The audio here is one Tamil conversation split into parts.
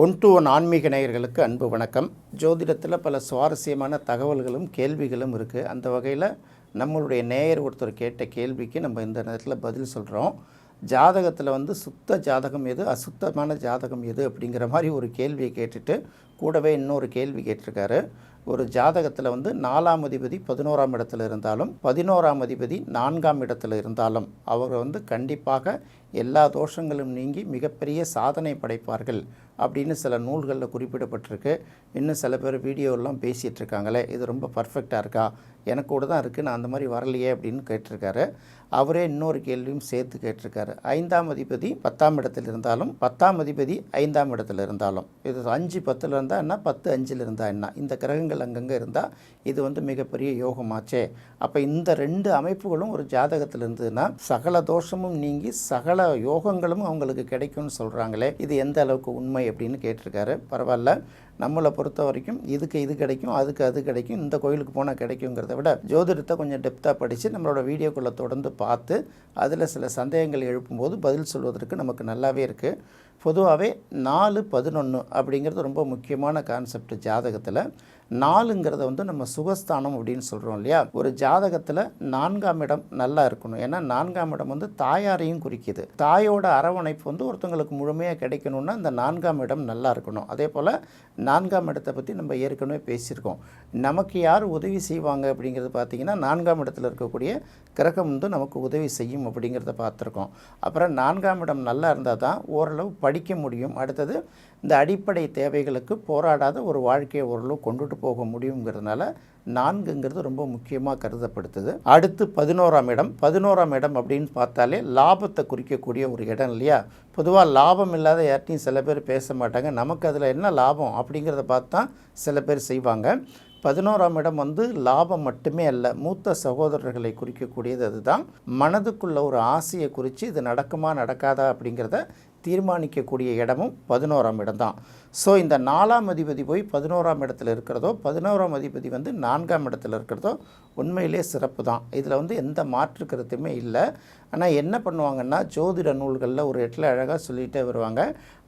ஒன் ஆன்மீக நேயர்களுக்கு அன்பு வணக்கம். ஜோதிடத்தில் பல சுவாரஸ்யமான தகவல்களும் கேள்விகளும் இருக்குது அந்த வகையில் நம்மளுடைய நேயர் ஒருத்தர் கேட்ட கேள்விக்கு நம்ம இந்த நேரத்தில் பதில் சொல்கிறோம் ஜாதகத்தில் வந்து சுத்த ஜாதகம் எது அசுத்தமான ஜாதகம் எது அப்படிங்கிற மாதிரி ஒரு கேள்வியை கேட்டுட்டு கூடவே இன்னொரு கேள்வி கேட்டிருக்காரு. ஒரு ஜாதகத்தில் வந்து நாலாம் அதிபதி பதினோராம் இடத்துல இருந்தாலும் பதினோராம் அதிபதி நான்காம் இடத்துல இருந்தாலும் அவர் வந்து கண்டிப்பாக எல்லா தோஷங்களும் நீங்கி மிகப்பெரிய சாதனை படைப்பார்கள் அப்படின்னு சில நூல்களில் குறிப்பிடப்பட்டிருக்கு. இன்னும் சில பேர் வீடியோலாம் பேசிகிட்டு இருக்காங்களே இது ரொம்ப பர்ஃபெக்டாக இருக்கா? எனக்கு கூட தான் இருக்குது நான் அந்த மாதிரி வரலையே அப்படின்னு கேட்டிருக்காரு. அவரே இன்னொரு கேள்வியும் சேர்த்து கேட்டிருக்காரு. ஐந்தாம் அதிபதி பத்தாம் இடத்தில் இருந்தாலும் பத்தாம் அதிபதி ஐந்தாம் இடத்துல இருந்தாலும் இது அஞ்சு பத்தில் இருந்தால் என்ன? பத்து அஞ்சில் இருந்தால் என்ன? இந்த கிரகங்கள் அங்கங்கே இருந்தால் இது வந்து மிகப்பெரிய யோகமாச்சே. அப்போ இந்த ரெண்டு அமைப்புகளும் ஒரு ஜாதகத்தில் இருந்ததுன்னா சகல தோஷமும் நீங்கி சகல யோகங்களும் அவங்களுக்கு கிடைக்கும்னு சொல்கிறாங்களே இது எந்த அளவுக்கு உண்மை அப்படின்னு கேட்டிருக்காரு. பரவாயில்ல. நம்மளை பொறுத்த வரைக்கும் இதுக்கு இது கிடைக்கும் அதுக்கு அது கிடைக்கும் இந்த கோயிலுக்கு போனால் கிடைக்குங்கிறத விட ஜோதிடத்தை கொஞ்சம் டெப்த்தாக படித்து நம்மளோட வீடியோக்குள்ளே தொடர்ந்து பார்த்து அதில் சில சந்தேகங்கள் எழுப்பும்போது பதில் சொல்வதற்கு நமக்கு நல்லாவே இருக்குது பொதுவாகவே நாலு பதினொன்று அப்படிங்கிறது ரொம்ப முக்கியமான கான்செப்ட் ஜாதகத்தில். நாலுங்கிறத வந்து நம்ம சுகஸ்தானம் அப்படின்னு சொல்கிறோம் இல்லையா? ஒரு ஜாதகத்தில் நான்காம் இடம் நல்லா இருக்கணும். ஏன்னா நான்காம் இடம் வந்து தாயாரையும் குறிக்கிது. தாயோட அரவணைப்பு வந்து ஒருத்தவங்களுக்கு முழுமையாக கிடைக்கணும்னா இந்த நான்காம் இடம் நல்லா இருக்கணும். அதே போல் நான்காம் இடத்தை பற்றி நம்ம ஏற்கனவே பேசியிருக்கோம். நமக்கு யார் உதவி செய்வாங்க அப்படிங்கிறது பார்த்திங்கன்னா நான்காம் இடத்துல இருக்கக்கூடிய கிரகம் வந்து நமக்கு உதவி செய்யும் அப்படிங்கிறத பார்த்துருக்கோம் அப்புறம் நான்காம் இடம் நல்லா இருந்தால் தான் ஓரளவு படிக்க முடியும். அடுத்தது இந்த அடிப்படை தேவைகளுக்கு போராடாத ஒரு வாழ்க்கையை ஓரளவு கொண்டுட்டு போக முடியுங்கிறதுனால நான்குங்கிறது ரொம்ப முக்கியமாக கருதப்படுத்துது. அடுத்து பதினோராம் இடம். பதினோராம் இடம் அப்படின்னு பார்த்தாலே லாபத்தை குறிக்கக்கூடிய ஒரு இடம் இல்லையா? பொதுவாக லாபம் இல்லாத யார்ட்டையும் சில பேர் பேச மாட்டாங்க. நமக்கு அதில் என்ன லாபம் அப்படிங்கிறத பார்த்து தான் சில பேர் செய்வாங்க. பதினோராம் இடம் வந்து லாபம் மட்டுமே அல்ல மூத்த சகோதரர்களை குறிக்கக்கூடியது அதுதான். மனதுக்குள்ள ஒரு ஆசையை குறித்து இது நடக்குமா நடக்காதா அப்படிங்கிறத தீர்மானிக்கக்கூடிய இடமும் பதினோராம் இடம் தான் ஸோ இந்த நாலாம் அதிபதி போய் பதினோராம் இடத்துல இருக்கிறதோ பதினோராம் அதிபதி வந்து நான்காம் இடத்துல இருக்கிறதோ உண்மையிலே சிறப்பு தான் இதில் வந்து எந்த மாற்று கருத்துமே இல்லை. ஆனால் என்ன பண்ணுவாங்கன்னா ஜோதிட நூல்களில் ஒரு இடத்துல அழகாக சொல்லிகிட்டே வருவாங்க.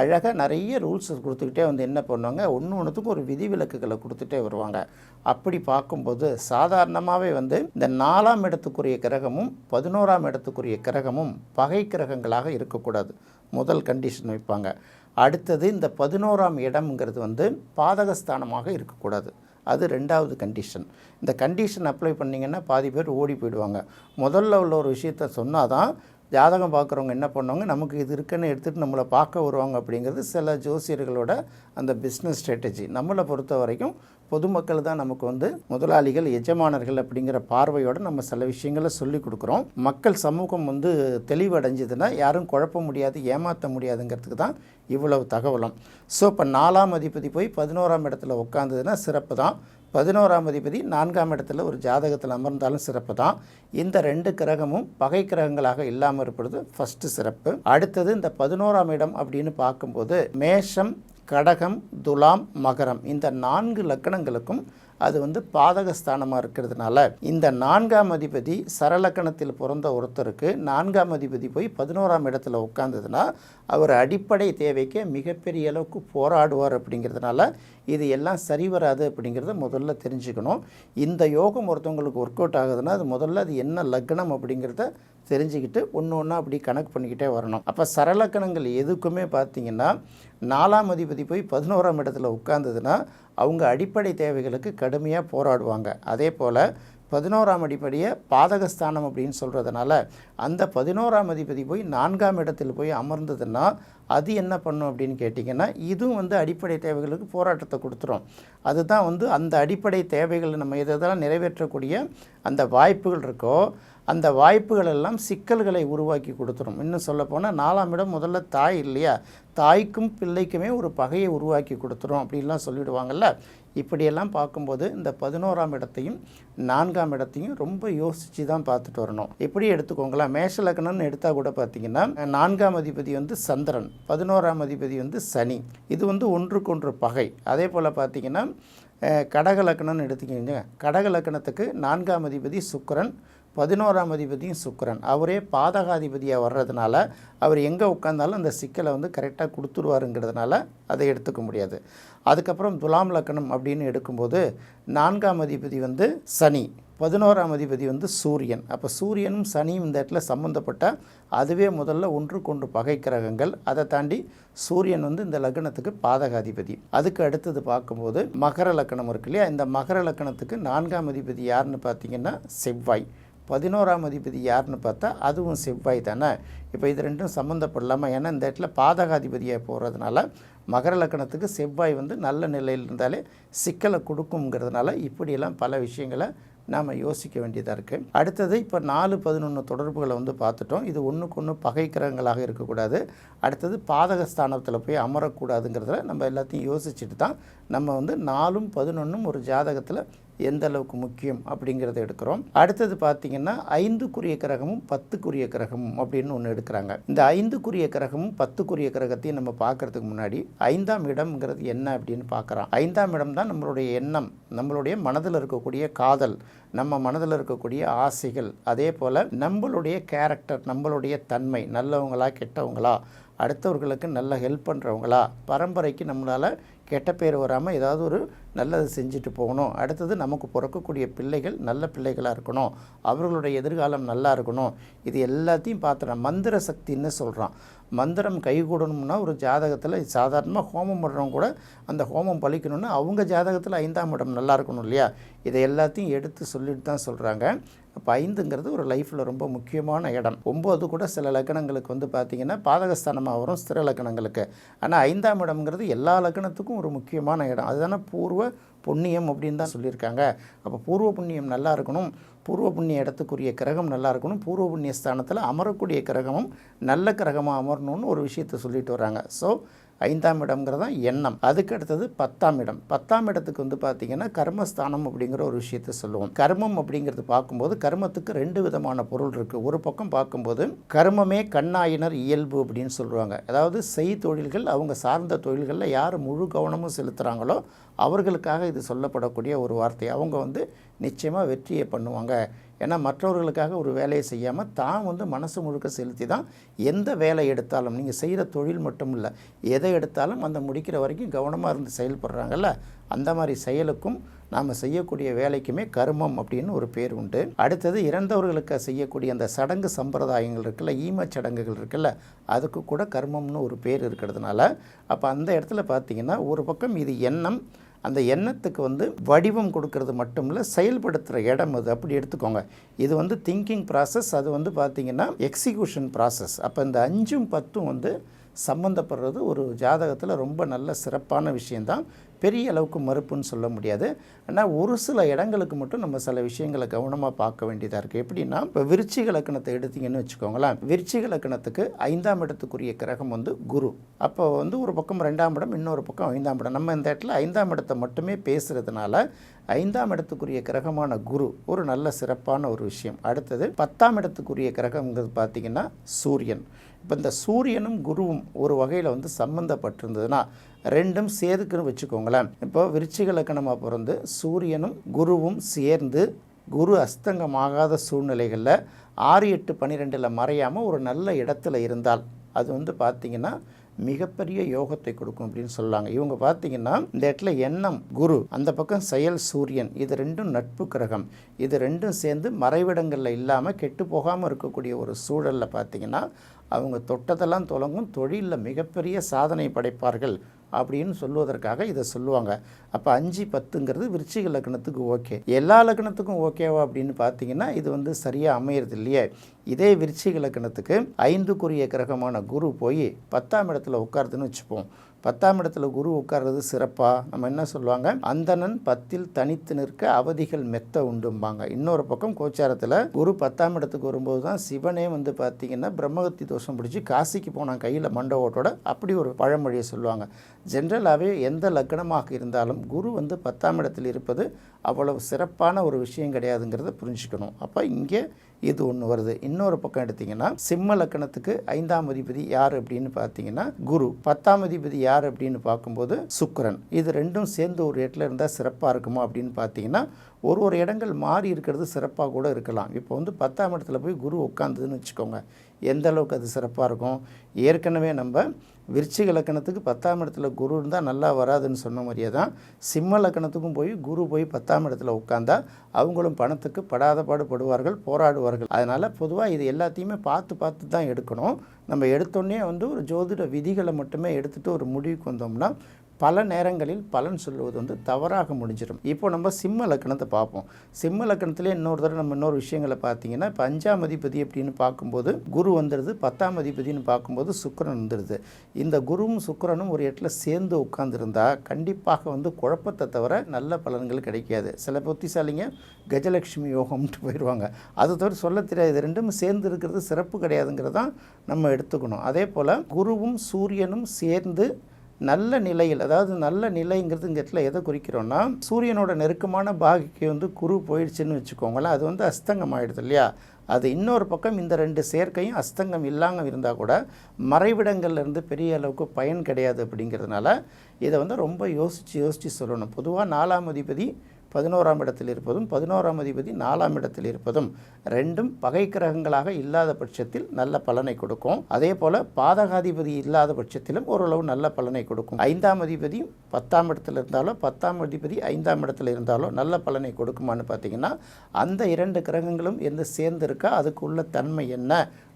அழகாக நிறைய ரூல்ஸ் கொடுத்துக்கிட்டே வந்து என்ன பண்ணுவாங்க ஒன்று ஒன்றுத்துக்கும் ஒரு விதிவிலக்குகளை கொடுத்துட்டே வருவாங்க. அப்படி பார்க்கும்போது சாதாரணமாகவே வந்து இந்த நாலாம் இடத்துக்குரிய கிரகமும் பதினோராம் இடத்துக்குரிய கிரகமும் பகை கிரகங்களாக இருக்கக்கூடாது. முதல் கண்டிஷன் வைப்பாங்க. அடுத்தது இந்த பதினோராம் இடம்ங்கிறது வந்து பாதகஸ்தானமாக இருக்கக்கூடாது. அது ரெண்டாவது கண்டிஷன் இந்த கண்டிஷன் அப்ளை பண்ணிங்கன்னா பாதி பேர் ஓடி போயிடுவாங்க. முதல்ல உள்ள ஒரு விஷயத்த சொன்னால் தான் ஜாதகம் பார்க்குறவங்க என்ன பண்ணுவாங்க? நமக்கு இது இருக்குன்னு எடுத்துகிட்டு நம்மளை பார்க்க வருவாங்க அப்படிங்கிறது சில ஜோசியர்களோட அந்த பிஸ்னஸ் ஸ்ட்ராட்டஜி நம்மளை பொறுத்த வரைக்கும் பொதுமக்கள் தான் நமக்கு வந்து முதலாளிகள் எஜமானர்கள் அப்படிங்கிற பார்வையோடு நம்ம சில விஷயங்களை சொல்லி கொடுக்குறோம். மக்கள் சமூகம் வந்து தெளிவடைஞ்சதுன்னா யாரும் குழப்ப முடியாது ஏமாற்ற முடியாதுங்கிறதுக்கு தான் இவ்வளவு தகவலும். ஸோ இப்போ நாலாம் அதிபதி போய் பதினோராம் இடத்துல உட்காந்ததுன்னா சிறப்பு தான். பதினோராம் அதிபதி நான்காம் இடத்துல ஒரு ஜாதகத்தில் அமர்ந்தாலும் சிறப்பு தான். இந்த ரெண்டு கிரகமும் பகை கிரகங்களாக இல்லாமல் இருப்பது ஃபஸ்ட்டு சிறப்பு. அடுத்தது இந்த பதினோராம் இடம் அப்படின்னு பார்க்கும்போது மேஷம் கடகம் துலாம் மகரம். இந்த நான்கு லக்கணங்களுக்கும் அது வந்து பாதகஸ்தானமாக இருக்கிறதுனால இந்த நான்காம் அதிபதி சரலக்கணத்தில் பிறந்த ஒருத்தருக்கு நான்காம் அதிபதி போய் பதினோராம் இடத்துல உட்காந்ததுன்னா அவர் அடிப்படை தேவைக்கு மிகப்பெரிய அளவுக்கு போராடுவார் அப்படிங்கிறதுனால இது எல்லாம் சரி வராது அப்படிங்கிறத முதல்ல தெரிஞ்சுக்கணும். இந்த யோகம் ஒருத்தவங்களுக்கு ஒர்க் அவுட் ஆகுதுன்னா அது முதல்ல அது என்ன லக்னம் அப்படிங்கிறத தெரிஞ்சுக்கிட்டு ஒன்று ஒன்றா அப்படி கணக்கு பண்ணிக்கிட்டே வரணும். அப்போ சரலக்கணங்கள் எதுக்குமே பார்த்தீங்கன்னா நாலாம் அதிபதி போய் பதினோராம் இடத்துல உட்கார்ந்ததுன்னா அவங்க அடிப்படை தேவைகளுக்கு கடுமையாக போராடுவாங்க. அதே போல் பதினோராம் அடிப்படையை பாதகஸ்தானம் அப்படின்னு சொல்கிறதுனால அந்த பதினோராம் அதிபதி போய் நான்காம் இடத்தில் போய் அமர்ந்ததுன்னா அது என்ன பண்ணும் அப்படின்னு கேட்டிங்கன்னா இதுவும் வந்து அடிப்படை தேவைகளுக்கு போராட்டத்தை கொடுத்துரும். அதுதான் வந்து அந்த அடிப்படை தேவைகளை நம்ம எதெல்லாம் நிறைவேற்றக்கூடிய அந்த வாய்ப்புகள் இருக்கோ அந்த வாய்ப்புகள் எல்லாம் சிக்கல்களை உருவாக்கி கொடுத்துரும். இன்னும் சொல்லப்போனால் நாலாம் இடம் முதல்ல தாய் இல்லையா? தாய்க்கும் பிள்ளைக்குமே ஒரு பகையை உருவாக்கி கொடுத்துரும் அப்படின்லாம் சொல்லிவிடுவாங்கள்ல இப்படியெல்லாம் பார்க்கும்போது இந்த பதினோராம் இடத்தையும் நான்காம் இடத்தையும் ரொம்ப யோசித்து தான் பார்த்துட்டு வரணும். எப்படி எடுத்துக்கோங்களேன். மேஷ லக்னம்னு எடுத்தால் கூட பார்த்தீங்கன்னா நான்காம் அதிபதி வந்து சந்திரன் பதினோராம் அதிபதி வந்து சனி. இது வந்து ஒன்றுக்கொன்று பகை. அதே போல் பார்த்தீங்கன்னா கடக லக்னம்னு எடுத்துக்கிங்க. கடக லக்னத்துக்கு நான்காம் அதிபதி சுக்கரன் பதினோராம் அதிபதியும் சுக்கரன். அவரே பாதகாதிபதியாக வர்றதுனால அவர் எங்கே உட்காந்தாலும் அந்த சிக்கலை வந்து கரெக்டாக கொடுத்துருவாருங்கிறதுனால அதை எடுத்துக்க முடியாது. அதுக்கப்புறம் துலாம் லக்கணம் அப்படின்னு எடுக்கும்போது நான்காம் அதிபதி வந்து சனி பதினோராம் அதிபதி வந்து சூரியன். அப்போ சூரியனும் சனியும் இந்த இடத்துல சம்மந்தப்பட்ட அதுவே முதல்ல ஒன்று கொண்டு பகை கிரகங்கள். அதை தாண்டி சூரியன் வந்து இந்த லக்னத்துக்கு பாதகாதிபதி. அதுக்கு அடுத்தது பார்க்கும்போது மகர லக்கணம் இருக்கு இல்லையா? இந்த மகர லக்கணத்துக்கு நான்காம் அதிபதி யாருன்னு பார்த்தீங்கன்னா செவ்வாய். பதினோராம் அதிபதி யாருன்னு பார்த்தா அதுவும் செவ்வாய் தானே. இப்போ இது ரெண்டும் சம்மந்தப்படலாமா ஏன்னா இந்த இடத்துல பாதகாதிபதியாக போகிறதுனால மகர லக்கணத்துக்கு செவ்வாய் வந்து நல்ல நிலையில் இருந்தாலே சிக்கலை கொடுக்குங்கிறதுனால இப்படியெல்லாம் பல விஷயங்களை நாம் யோசிக்க வேண்டியதாக இருக்குது அடுத்தது இப்போ நாலு பதினொன்று தொடர்புகளை வந்து பார்த்துட்டோம். இது ஒன்றுக்கு ஒன்று பகைக்கிரகங்களாக இருக்கக்கூடாது. அடுத்தது பாதகஸ்தானத்தில் போய் அமரக்கூடாதுங்கிறதுல நம்ம எல்லாத்தையும் யோசிச்சுட்டு தான் நம்ம வந்து நாலும் பதினொன்றும் ஒரு ஜாதகத்தில் எந்த அளவுக்கு முக்கியம் அப்படிங்கிறத எடுக்கிறோம். அடுத்தது பார்த்திங்கன்னா ஐந்துக்குரிய கிரகமும் பத்துக்குரிய கிரகமும் அப்படின்னு ஒன்று எடுக்கிறாங்க. இந்த ஐந்துக்குரிய கிரகமும் பத்துக்குரிய கிரகத்தையும் நம்ம பார்க்கறதுக்கு முன்னாடி ஐந்தாம் இடம்ங்கிறது என்ன அப்படின்னு பார்க்குறோம் ஐந்தாம் இடம் தான் நம்மளுடைய எண்ணம் நம்மளுடைய மனதில் இருக்கக்கூடிய காதல் நம்ம மனதில் இருக்கக்கூடிய ஆசைகள். அதே போல் நம்மளுடைய கேரக்டர் நம்மளுடைய தன்மை நல்லவங்களா கெட்டவங்களா அடுத்தவர்களுக்கு நல்ல ஹெல்ப் பண்ணுறவங்களா பரம்பரைக்கு நம்மளால் கெட்ட பேர் வராமல் ஏதாவது ஒரு நல்லது செஞ்சுட்டு போகணும். அடுத்தது நமக்கு பிறக்கக்கூடிய பிள்ளைகள் நல்ல பிள்ளைகளாக இருக்கணும். அவர்களுடைய எதிர்காலம் நல்லா இருக்கணும். இது எல்லாத்தையும் பார்த்துறோம் மந்திர சக்தின்னு சொல்கிறான் மந்திரம் கைகூடணும்னா ஒரு ஜாதகத்தில் சாதாரணமாக ஹோமம் பண்ணுறவங்க கூட அந்த ஹோமம் பழிக்கணும்னா அவங்க ஜாதகத்தில் ஐந்தாம் இடம் நல்லா இருக்கணும் இல்லையா? இதை எல்லாத்தையும் எடுத்து சொல்லிட்டு தான் சொல்கிறாங்க அப்போ ஐந்துங்கிறது ஒரு லைஃப்பில் ரொம்ப முக்கியமான இடம். ஒம்பது கூட சில லக்கணங்களுக்கு வந்து பார்த்திங்கன்னா பாதகஸ்தானமாக வரும் ஸ்திர லக்கணங்களுக்கு. ஆனால் ஐந்தாம் இடம்ங்கிறது எல்லா லக்கணத்துக்கும் ஒரு முக்கியமான இடம். அதுதானே பூர்வ புண்ணியம் அப்படின்னு தான் சொல்லியிருக்காங்க. அப்போ பூர்வ புண்ணியம் நல்லா இருக்கணும். பூர்வ புண்ணிய இடத்துக்குரிய கிரகம் நல்லா இருக்கணும். பூர்வ புண்ணிய ஸ்தானத்தில் அமரக்கூடிய கிரகமும் நல்ல கிரகமாக அமரணும்னு ஒரு விஷயத்தை சொல்லிட்டு வராங்க ஸோ ஐந்தாம் இடம்ங்கிறதா தான் எண்ணம். அதுக்கு அடுத்தது பத்தாம் இடம். பத்தாம் இடத்துக்கு வந்து பார்த்திங்கன்னா கர்மஸ்தானம் அப்படிங்கிற ஒரு விஷயத்தை சொல்லுவோம். கர்மம் அப்படிங்கிறது பார்க்கும்போது கர்மத்துக்கு ரெண்டு விதமான பொருள் இருக்குது ஒரு பக்கம் பார்க்கும்போது கர்மமே கண்ணாயினர் இயல்பு அப்படின்னு சொல்லுவாங்க. அதாவது செய் தொழில்கள் அவங்க சார்ந்த தொழில்களில் யார் முழு கவனமும் செலுத்துகிறாங்களோ அவர்களுக்காக இது சொல்லப்படக்கூடிய ஒரு வார்த்தை. அவங்க வந்து நிச்சயமாக வெற்றியை பண்ணுவாங்க. ஏன்னா மற்றவர்களுக்காக ஒரு வேலையை செய்யாமல் தான் வந்து மனசு முழுக்க செலுத்தி தான் எந்த வேலை எடுத்தாலும் நீங்கள் செய்கிற தொழில் மட்டும் இல்லை எதை எடுத்தாலும் அந்த முடிக்கிற வரைக்கும் கவனமாக இருந்து செயல்படுறாங்கல்ல அந்த மாதிரி செயலுக்கும் நாம் செய்யக்கூடிய வேலைக்குமே கர்மம் அப்படின்னு ஒரு பேர் உண்டு. அடுத்தது இறந்தவர்களுக்கு செய்யக்கூடிய அந்த சடங்கு சம்பிரதாயங்கள் இருக்குல்ல ஈமச் சடங்குகள் இருக்குல்ல அதுக்கு கூட கர்மம்னு ஒரு பேர் இருக்கிறதுனால அப்போ அந்த இடத்துல பார்த்தீங்கன்னா ஒரு பக்கம் இது எண்ணம் அந்த எண்ணத்துக்கு வந்து வடிவம் கொடுக்கறது மட்டும் இல்லை செயல்படுத்துகிற இடம் அது. அப்படி எடுத்துக்கோங்க. இது வந்து திங்கிங் ப்ராசஸ் அது வந்து பார்த்திங்கன்னா எக்ஸிக்யூஷன் ப்ராசஸ் அப்போ இந்த அஞ்சும் பத்தும் வந்து சம்மந்தப்படுறது ஒரு ஜாதகத்தில் ரொம்ப நல்ல சிறப்பான விஷயந்தான் பெரிய அளவுக்கு மறுப்புன்னு சொல்ல முடியாது. ஆனால் ஒரு சில இடங்களுக்கு மட்டும் நம்ம சில விஷயங்களை கவனமாக பார்க்க வேண்டியதாக இருக்குது எப்படின்னா இப்போ விருச்சிக லக்கணத்தை எடுத்திங்கன்னு வச்சுக்கோங்களேன். விருச்சிக லக்கணத்துக்கு ஐந்தாம் இடத்துக்குரிய கிரகம் வந்து குரு. அப்போ வந்து ஒரு பக்கம் ரெண்டாம் இடம் இன்னொரு பக்கம் ஐந்தாம் இடம். நம்ம இந்த இடத்துல ஐந்தாம் இடத்தை மட்டுமே பேசுகிறதுனால ஐந்தாம் இடத்துக்குரிய கிரகமான குரு ஒரு நல்ல சிறப்பான ஒரு விஷயம். அடுத்தது பத்தாம் இடத்துக்குரிய கிரகங்கிறது பார்த்திங்கன்னா சூரியன். இப்போ இந்த சூரியனும் குருவும் ஒரு வகையில் வந்து சம்மந்தப்பட்டிருந்ததுன்னா ரெண்டும் சேதுக்குன்னு வச்சுக்கோங்களேன். இப்போ விருச்சிக லக்கணமாக பிறந்து சூரியனும் குருவும் சேர்ந்து குரு அஸ்தங்கமாகாத சூழ்நிலைகளில் ஆறு எட்டு பன்னிரெண்டில் மறையாமல் ஒரு நல்ல இடத்துல இருந்தால் அது வந்து பார்த்திங்கன்னா மிகப்பெரிய யோகத்தை கொடுக்கும் அப்படின்னு சொல்லாங்க இவங்க பார்த்தீங்கன்னா இந்த இடத்துல எண்ணம் குரு அந்த பக்கம் செயல் சூரியன் இது ரெண்டும் நட்பு கிரகம். இது ரெண்டும் சேர்ந்து மறைவிடங்களில் இல்லாமல் கெட்டு போகாமல் இருக்கக்கூடிய ஒரு சூழலில் பார்த்தீங்கன்னா அவங்க தொட்டதெல்லாம் தொடங்கும் தொழிலில் மிகப்பெரிய சாதனை படைப்பார்கள் அப்படின்னு சொல்லுவதற்காக இதை சொல்லுவாங்க. அப்போ அஞ்சு பத்துங்கிறது விருச்சிக லக்னத்துக்கு ஓகே. எல்லா லக்னத்துக்கும் ஓகேவா அப்படின்னு பார்த்தீங்கன்னா இது வந்து சரியாக அமையிறது இல்லையே. இதே விருச்சிக லக்னத்துக்கு ஐந்துக்குரிய கிரகமான குரு போய் பத்தாம் இடத்துல உட்காருதுன்னு வச்சுப்போம். பத்தாம் இடத்துல குரு உட்கார்றது சிறப்பாக நம்ம என்ன சொல்லுவாங்க? அந்தணன் பத்தில் தனித்து நிற்க அவதிகள் மெத்த உண்டும்பாங்க. இன்னொரு பக்கம் கோச்சாரத்தில் குரு பத்தாம் இடத்துக்கு வரும்போது தான் சிவனே வந்து பார்த்தீங்கன்னா பிரம்மகத்தி தோஷம் பிடிச்சி காசிக்கு போனான் கையில் மண்டபத்தோட. அப்படி ஒரு பழமொழியை சொல்லுவாங்க. ஜென்ரலாகவே எந்த லக்னமாக இருந்தாலும் குரு வந்து பத்தாம் இடத்தில் இருப்பது அவ்வளவு சிறப்பான ஒரு விஷயம் கிடையாதுங்கிறத புரிஞ்சுக்கணும். அப்போ இங்கே இது ஒன்று வருது. இன்னொரு பக்கம் எடுத்திங்கன்னா சிம்ம லக்கணத்துக்கு ஐந்தாம் அதிபதி யார் அப்படின்னு பார்த்தீங்கன்னா குரு. பத்தாம் அதிபதி யார் அப்படின்னு பார்க்கும்போது சுக்கரன். இது ரெண்டும் சேர்ந்து ஒரு இடத்துல இருந்தால் சிறப்பாக இருக்குமா அப்படின்னு பார்த்தீங்கன்னா ஒரு ஒரு இடங்கள் மாறி இருக்கிறது சிறப்பாக கூட இருக்கலாம். இப்போ வந்து பத்தாம் இடத்துல போய் குரு உட்காந்துதுன்னு வச்சுக்கோங்க. எந்த அளவுக்கு அது சிறப்பாக இருக்கும்? ஏற்கனவே நம்ம விருச்சிக லக்கணத்துக்கு பத்தாம் இடத்துல குரு இருந்தால் நல்லா வராதுன்னு சொன்ன மாதிரியே தான் சிம்ம லக்கணத்துக்கும் போய் குரு போய் பத்தாம் இடத்துல உட்காந்தா அவங்களும் பணத்துக்கு படாத பாடுபடுவார்கள் போராடுவார்கள். அதனால் பொதுவாக இது எல்லாத்தையுமே பார்த்து பார்த்து தான் எடுக்கணும். நம்ம எடுத்தோடனே வந்து ஒரு ஜோதிட விதிகளை மட்டுமே எடுத்துகிட்டு ஒரு முடிவுக்கு வந்தோம்னா பல நேரங்களில் பலன் சொல்லுவது வந்து தவறாக முடிஞ்சிடும். இப்போ நம்ம சிம்ம லக்கணத்தை பார்ப்போம். சிம்ம லக்கணத்திலே இன்னொரு தடவை நம்ம இன்னொரு விஷயங்களை பார்த்தீங்கன்னா இப்போ அஞ்சாம் அதிபதி அப்படின்னு பார்க்கும்போது குரு வந்துடுது பத்தாம் அதிபதினு பார்க்கும்போது சுக்கரன் வந்துடுது இந்த குருவும் சுக்கரனும் ஒரு இடத்துல சேர்ந்து உட்கார்ந்துருந்தா கண்டிப்பாக வந்து குழப்பத்தை தவிர நல்ல பலன்கள் கிடைக்காது. சில புத்திசாலிங்க கஜலட்சுமி யோகம்ட்டு போயிடுவாங்க அது தவிர சொல்ல தெரியாது. ரெண்டும் சேர்ந்து இருக்கிறது சிறப்பு கிடையாதுங்கிறதான் நம்ம எடுத்துக்கணும். அதே போல் குருவும் சூரியனும் சேர்ந்து நல்ல நிலையில் அதாவது நல்ல நிலைங்கிறது இந்த இடத்துல எதை குறிக்கிறோன்னா சூரியனோட நெருக்கமான பாகிக்கு வந்து குரு போயிடுச்சுன்னு வச்சுக்கோங்களேன் அது வந்து அஸ்தங்கம் ஆயிடுது இல்லையா? அது இன்னொரு பக்கம் இந்த ரெண்டு சேர்க்கையும் அஸ்தங்கம் இல்லாமல் இருந்தால் கூட மறைவிடங்கள்லேருந்து பெரிய அளவுக்கு பயன் கிடையாது அப்படிங்கிறதுனால இதை வந்து ரொம்ப யோசித்து யோசித்து சொல்லணும். பொதுவாக நாலாம் அதிபதி பதினோராம் இடத்தில் இருப்பதும் பதினோராம் அதிபதி நாலாம் இடத்தில் இருப்பதும் ரெண்டும் பகை கிரகங்களாக இல்லாத பட்சத்தில் நல்ல பலனை கொடுக்கும். அதே போல் பாதகாதிபதி இல்லாத பட்சத்திலும் ஓரளவு நல்ல பலனை கொடுக்கும். ஐந்தாம் அதிபதி பத்தாம் இடத்தில் இருந்தாலோ பத்தாம் அதிபதி ஐந்தாம் இடத்தில் இருந்தாலோ நல்ல பலனை கொடுக்குமான்னு பார்த்தீங்கன்னா அந்த இரண்டு கிரகங்களும் எந்த சேர்ந்து இருக்கா அதுக்கு உள்ள தன்மை என்ன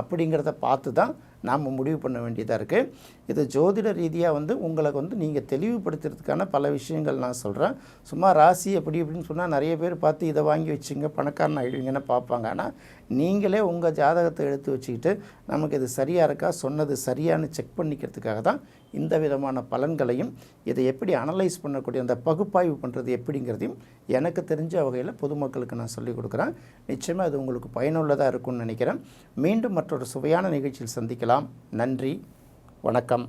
அப்படிங்கிறத பார்த்து தான் நாம் முடிவு பண்ண வேண்டியதாக இருக்குது இது ஜோதிட ரீதியாக வந்து உங்களுக்கு வந்து நீங்கள் தெளிவுபடுத்துறதுக்கான பல விஷயங்கள் நான் சொல்கிறேன் சும்மா ராசி அப்படி இப்படின்னு சொன்னால் நிறைய பேர் பார்த்து இதை வாங்கி வச்சுங்க பணக்காரன் ஆகிடுவீங்கன்னு பார்ப்பாங்க. ஆனால் நீங்களே உங்கள் ஜாதகத்தை எடுத்து வச்சுக்கிட்டு நமக்கு இது சரியாக இருக்கா? சொன்னது சரியான்னு செக் பண்ணிக்கிறதுக்காக தான் இந்த விதமான பலன்களையும் இதை எப்படி அனலைஸ் பண்ணக்கூடிய அந்த பகுப்பாய்வு பண்ணுறது எப்படிங்கிறதையும் எனக்கு தெரிஞ்ச வகையில் பொதுமக்களுக்கு நான் சொல்லிக் கொடுக்குறேன். நிச்சயமாக அது உங்களுக்கு பயனுள்ளதாக இருக்கும்னு நினைக்கிறேன். மீண்டும் மற்றொரு சுவையான நிகழ்ச்சியில் சந்திக்கலாம். நன்றி. வணக்கம்.